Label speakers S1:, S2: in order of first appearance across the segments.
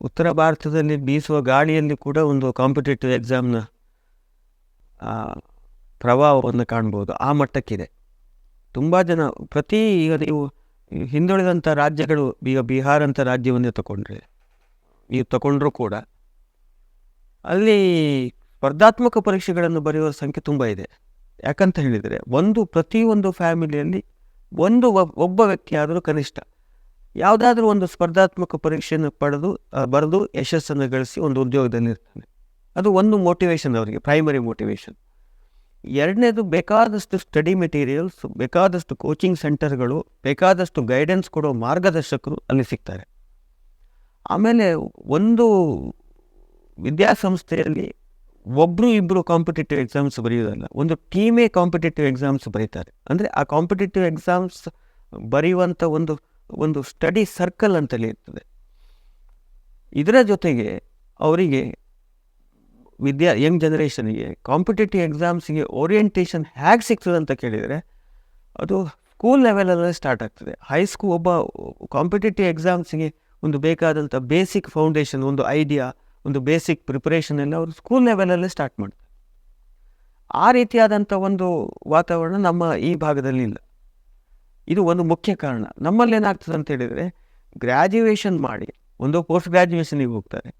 S1: ಉತ್ತರ ಭಾರತದಲ್ಲಿ ಬೀಸುವ ಗಾಳಿಯಲ್ಲಿ ಕೂಡ ಒಂದು ಕಾಂಪಿಟೇಟಿವ್ ಎಕ್ಸಾಮ್ನ ಪ್ರಭಾವವನ್ನು ಕಾಣ್ಬೋದು. ಆ ಮಟ್ಟಕ್ಕಿದೆ. ತುಂಬ ಜನ, ಪ್ರತಿ ಈಗ ನೀವು ಹಿಂದುಳಿದಂಥ ರಾಜ್ಯಗಳು, ಈಗ ಬಿಹಾರ ಅಂತ ರಾಜ್ಯವನ್ನೇ ತಗೊಂಡ್ರೆ ನೀವು ತಗೊಂಡ್ರೂ ಕೂಡ, ಅಲ್ಲಿ ಸ್ಪರ್ಧಾತ್ಮಕ ಪರೀಕ್ಷೆಗಳನ್ನು ಬರೆಯುವ ಸಂಖ್ಯೆ ತುಂಬ ಇದೆ. ಯಾಕಂತ ಹೇಳಿದರೆ, ಒಂದು ಪ್ರತಿಯೊಂದು ಫ್ಯಾಮಿಲಿಯಲ್ಲಿ ಒಂದು ಒಬ್- ಒಬ್ಬ ವ್ಯಕ್ತಿ ಆದರೂ ಕನಿಷ್ಠ. ಯಾವುದಾದ್ರೂ ಒಂದು ಸ್ಪರ್ಧಾತ್ಮಕ ಪರೀಕ್ಷೆಯನ್ನು ಪಡೆದು ಬರೆದು ಯಶಸ್ಸನ್ನು ಗಳಿಸಿ ಒಂದು ಉದ್ಯೋಗದಲ್ಲಿ ಇರ್ತಾನೆ. ಅದು ಒಂದು ಮೋಟಿವೇಶನ್ ಅವರಿಗೆ ಪ್ರೈಮರಿ ಮೋಟಿವೇಶನ್ ಎರಡನೇದು ಬೇಕಾದಷ್ಟು ಸ್ಟಡಿ ಮೆಟೀರಿಯಲ್ಸ್ ಬೇಕಾದಷ್ಟು ಕೋಚಿಂಗ್ ಸೆಂಟರ್ಗಳು ಬೇಕಾದಷ್ಟು ಗೈಡೆನ್ಸ್ ಕೊಡೋ ಮಾರ್ಗದರ್ಶಕರು ಅಲ್ಲಿ ಸಿಗ್ತಾರೆ. ಆಮೇಲೆ ಒಂದು ವಿದ್ಯಾಸಂಸ್ಥೆಯಲ್ಲಿ ಒಬ್ಬರು ಇಬ್ಬರು ಕಾಂಪಿಟೇಟಿವ್ ಎಕ್ಸಾಮ್ಸ್ ಬರೆಯೋದಲ್ಲ, ಒಂದು ಟೀಮೇ ಕಾಂಪಿಟೇಟಿವ್ ಎಕ್ಸಾಮ್ಸ್ ಬರೀತಾರೆ. ಅಂದರೆ ಆ ಕಾಂಪಿಟೇಟಿವ್ ಎಕ್ಸಾಮ್ಸ್ ಬರೆಯುವಂಥ ಒಂದು ಒಂದು ಸ್ಟಡಿ ಸರ್ಕಲ್ ಅಂತಲೇ ಇರ್ತದೆ. ಇದರ ಜೊತೆಗೆ ಅವರಿಗೆ ವಿದ್ಯಾ, ಯಂಗ್ ಜನರೇಷನ್ಗೆ ಕಾಂಪಿಟೇಟಿವ್ ಎಕ್ಸಾಮ್ಸ್ಗೆ ಓರಿಯೆಂಟೇಷನ್ ಹೇಗೆ ಸಿಗ್ತದೆ ಅಂತ ಕೇಳಿದರೆ ಅದು ಸ್ಕೂಲ್ ಲೆವೆಲಲ್ಲೇ ಸ್ಟಾರ್ಟ್ ಆಗ್ತದೆ. ಹೈಸ್ಕೂಲ್ ಒಬ್ಬ ಕಾಂಪಿಟೇಟಿವ್ ಎಕ್ಸಾಮ್ಸ್ಗೆ ಒಂದು ಬೇಕಾದಂಥ ಬೇಸಿಕ್ ಫೌಂಡೇಶನ್ ಒಂದು ಐಡಿಯಾ, ಒಂದು ಬೇಸಿಕ್ ಪ್ರಿಪರೇಷನ್ ಎಲ್ಲ ಅವರು ಸ್ಕೂಲ್ ಲೆವೆಲಲ್ಲೇ ಸ್ಟಾರ್ಟ್ ಮಾಡ್ತಾರೆ. ಆ ರೀತಿಯಾದಂಥ ಒಂದು ವಾತಾವರಣ ನಮ್ಮ ಈ ಭಾಗದಲ್ಲಿ ಇಲ್ಲ. ಇದು ಒಂದು ಮುಖ್ಯ ಕಾರಣ. ನಮ್ಮಲ್ಲಿ ಏನಾಗ್ತದೆ ಅಂತ ಹೇಳಿದರೆ ಗ್ರ್ಯಾಜುಯೇಷನ್ ಮಾಡಿ, ಒಂದು ಪೋಸ್ಟ್ ಗ್ರ್ಯಾಜುಯೇಷನಿಗೆ ಹೋಗ್ತಾರೆ.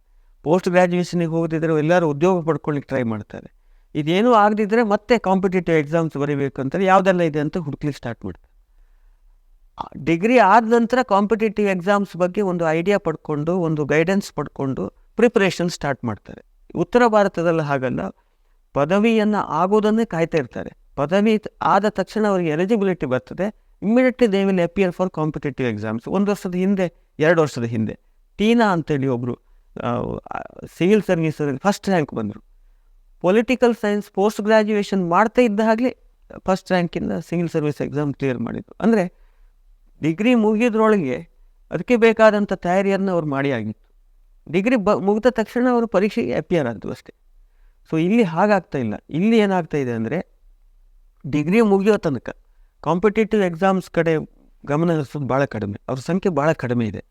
S1: ಪೋಸ್ಟ್ ಗ್ರ್ಯಾಜುಯೇಷನಿಗೆ ಹೋಗದಿದ್ದರೆ ಎಲ್ಲರೂ ಉದ್ಯೋಗ ಪಡ್ಕೊಳ್ಳಿಕ್ಕೆ ಟ್ರೈ ಮಾಡ್ತಾರೆ. ಇದೇನೂ ಆಗದಿದ್ದರೆ ಮತ್ತೆ ಕಾಂಪಿಟೇಟಿವ್ ಎಕ್ಸಾಮ್ಸ್ ಬರೀಬೇಕು ಅಂತಾರೆ ಯಾವುದೆಲ್ಲ ಇದೆ ಅಂತ ಹುಡುಕ್ಲಿಕ್ಕೆ ಸ್ಟಾರ್ಟ್ ಮಾಡ್ತಾರೆ. ಡಿಗ್ರಿ ಆದ ನಂತರ ಕಾಂಪಿಟೇಟಿವ್ ಎಕ್ಸಾಮ್ಸ್ ಬಗ್ಗೆ ಒಂದು ಐಡಿಯಾ ಪಡ್ಕೊಂಡು, ಒಂದು ಗೈಡೆನ್ಸ್ ಪಡ್ಕೊಂಡು ಪ್ರಿಪ್ರೇಷನ್ ಸ್ಟಾರ್ಟ್ ಮಾಡ್ತಾರೆ. ಉತ್ತರ ಭಾರತದಲ್ಲಿ ಹಾಗಲ್ಲ. ಪದವಿಯನ್ನು ಆಗೋದನ್ನೇ ಕಾಯ್ತಾ ಇರ್ತಾರೆ. ಪದವಿ ಆದ ತಕ್ಷಣ ಅವರಿಗೆ ಎಲಿಜಿಬಿಲಿಟಿ ಬರ್ತದೆ. Immediately they will appear for competitive exams ಒಂದು ವರ್ಷದ ಹಿಂದೆ, ಎರಡು ವರ್ಷದ ಹಿಂದೆ. ಟೀನಾ ಅಂತೇಳಿ ಒಬ್ಬರು ಸಿವಿಲ್ ಸರ್ವಿಸಲ್ಲಿ ಫಸ್ಟ್ ರ್ಯಾಂಕ್ ಬಂದರು. ಪೊಲಿಟಿಕಲ್ ಸೈನ್ಸ್ ಪೋಸ್ಟ್ ಗ್ರ್ಯಾಜುಯೇಷನ್ ಮಾಡ್ತಾ ಇದ್ದ ಹಾಗೆ ಫಸ್ಟ್ ರ್ಯಾಂಕಿಂದ ಸಿವಿಲ್ ಸರ್ವಿಸ್ ಎಕ್ಸಾಮ್ ಕ್ಲಿಯರ್ ಮಾಡಿದ್ರು. ಅಂದರೆ ಡಿಗ್ರಿ ಮುಗಿದ್ರೊಳಗೆ ಅದಕ್ಕೆ ಬೇಕಾದಂಥ ತಯಾರಿಯನ್ನು ಅವ್ರು ಮಾಡಿ ಆಗಿತ್ತು. ಡಿಗ್ರಿ ಬ, ಮುಗಿದ ತಕ್ಷಣ ಅವರು ಪರೀಕ್ಷೆಗೆ ಅಪಿಯರ್ ಆದರು ಅಷ್ಟೇ. ಸೊ ಇಲ್ಲಿ ಹಾಗಾಗ್ತಾ ಇಲ್ಲ. ಇಲ್ಲಿ ಏನಾಗ್ತಾ ಇದೆ ಅಂದರೆ ಡಿಗ್ರಿ ಮುಗಿಯೋ ತನಕ ಕಾಂಪಿಟೇಟಿವ್ ಎಕ್ಸಾಮ್ಸ್ ಕಡೆ ಗಮನ ಹರಿಸೋದು ಭಾಳ ಕಡಿಮೆ. ಅವ್ರ ಸಂಖ್ಯೆ ಭಾಳ ಕಡಿಮೆ ಇದೆ.